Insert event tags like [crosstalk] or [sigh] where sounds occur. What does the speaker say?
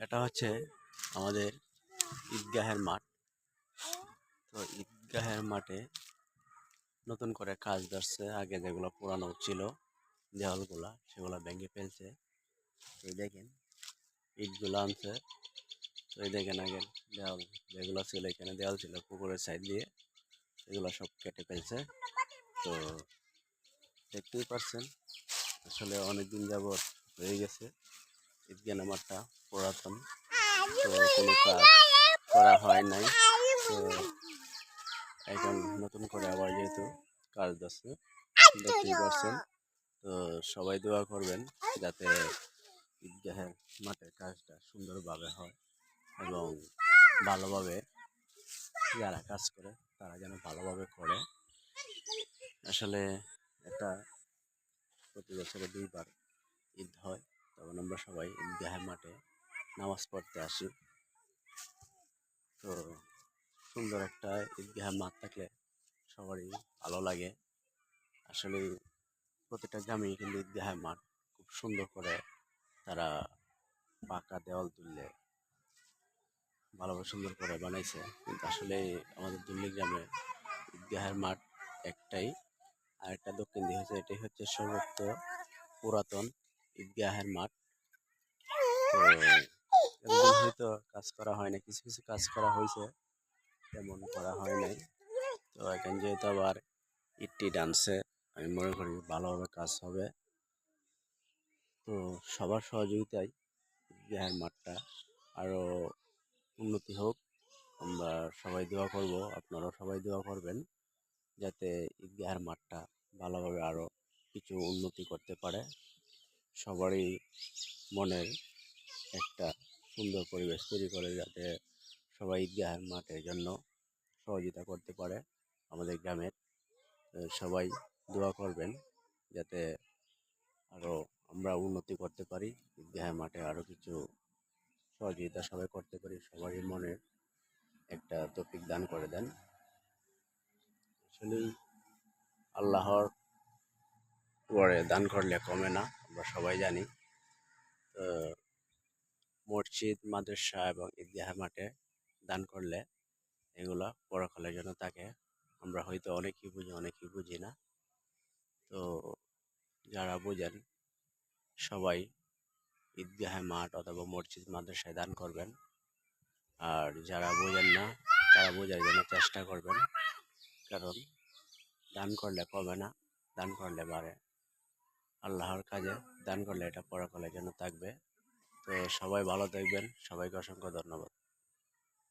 এটা হচ্ছে আমাদের ঈদগাহের মাঠ। তো ঈদগাহের মাঠে নতুন করে কাজ ধরছে। আগে যেগুলো পুরানো ছিল, দেওয়ালগুলা, সেগুলো ভেঙে ফেলছে। এই দেখেন, ইটগুলো আনছে। তো এই দেখেন আগে দেওয়াল, যেগুলো ছিল এখানে, দেওয়াল ছিল পুকুরের সাইড দিয়ে এগুলো সব কেটে ফেলছে। তো দেখতেই পাচ্ছেন আসলে অনেকদিন যাবৎ হয়ে গেছে। ঈদগাহ মাঠটা পুরাতন তো কোনো কাজ করা হয় নাই। তো এখন নতুন করে আবার যেহেতু কাজ দিচ্ছে দেখতেই পাচ্ছেন তো সবাই দোয়া করবেন যাতে ঈদগাহের মাঠের কাজটা সুন্দরভাবে হয় এবং ভালোভাবে যারা কাজ করে তারা যেন ভালোভাবে করে। আসলে এটা প্রতি বছরে দুইবার ঈদ হয়। তখন আমরা সবাই ঈদগাহের মাঠে নামাজ পড়তে আসি। তো সুন্দর একটা ঈদগাহের মাঠ থাকলে সবারই ভালো লাগে। আসলে প্রতিটা গ্রামেই কিন্তু ঈদগাহের মাঠ খুব সুন্দর করে তারা পাকা দেওয়াল তুললে ভালোভাবে সুন্দর করে বানাইছে। কিন্তু আসলে আমাদের দুল্লি গ্রামে ঈদগাহের মাঠ একটাই। আর একটা দক্ষিণ দিকে হচ্ছে, এটাই হচ্ছে সর্বোচ্চ পুরাতন। ঈদগাহের মাঠ। তো [laughs] হয়তো কাজ করা হয় না কিছু কিছু কাজ করা হয়েছে তেমন করা হয় নাই। তো এখন যেহেতু আবার ইটটি ডান্সে আমি মনে করি ভালোভাবে কাজ হবে। তো সবার সহযোগিতায় ঈদগাহের মাঠটা আরও উন্নতি হোক। আমরা সবাই দোয়া করব আপনারাও সবাই দোয়া করবেন যাতে ঈদগাহের মাঠটা ভালোভাবে আরও কিছু উন্নতি করতে পারে। সবারই মনের একটা সুন্দর পরিবেশ তৈরি করে যাতে সবাই ঈদগাহের মাঠের জন্য সহযোগিতা করতে পারে আমাদের গ্রামের। সবাই দোয়া করবেন যাতে আরও আমরা উন্নতি করতে পারি, ঈদগাহের মাঠে আরও কিছু সহযোগিতা সবাই করতে পারি, সবারই মনের একটা তৌফিক দান করে দেন। আসলেই আল্লাহর পরে দান করলে কমে না। আমরা সবাই জানি। তো মসজিদ, মাদ্রাসা এবং ঈদগাহ মাঠে দান করলে এগুলো পরকালের জন্য থাকে। আমরা হয়তো অনেকেই বুঝি অনেকেই বুঝি না। তো যারা বোঝেন, সবাই ঈদগাহে মাঠ অথবা মসজিদ, মাদ্রাসায় দান করবেন। আর যারা বোঝেন না, তারা বোঝার জন্য চেষ্টা করবেন। কারণ দান করলে কমে না, দান করলে বাড়ে। আল্লাহর কাজে দান করলে এটা পরকালের জন্য থাকবে। তো সবাই ভালো থাকবেন। সবাইকে অসংখ্য ধন্যবাদ।